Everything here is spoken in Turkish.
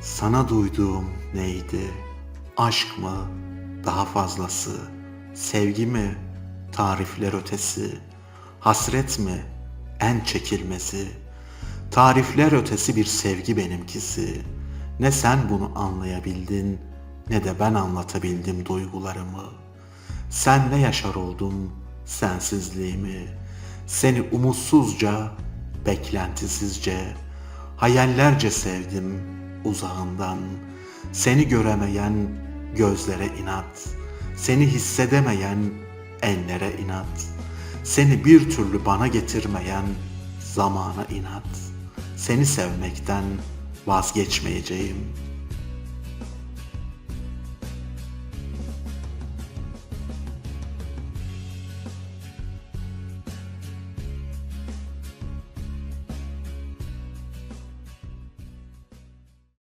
Sana duyduğum neydi? Aşk mı? Daha fazlası. Sevgi mi? Tarifler ötesi. Hasret mi? En çekilmezi. Tarifler ötesi bir sevgi benimkisi. Ne sen bunu anlayabildin ne de ben anlatabildim duygularımı. Senle yaşar oldum sensizliğimi. Seni umutsuzca, beklentisizce, hayallerce sevdim uzağından. Seni göremeyen gözlere inat, seni hissedemeyen ellere inat, seni bir türlü bana getirmeyen zamana inat. Seni sevmekten vazgeçmeyeceğim.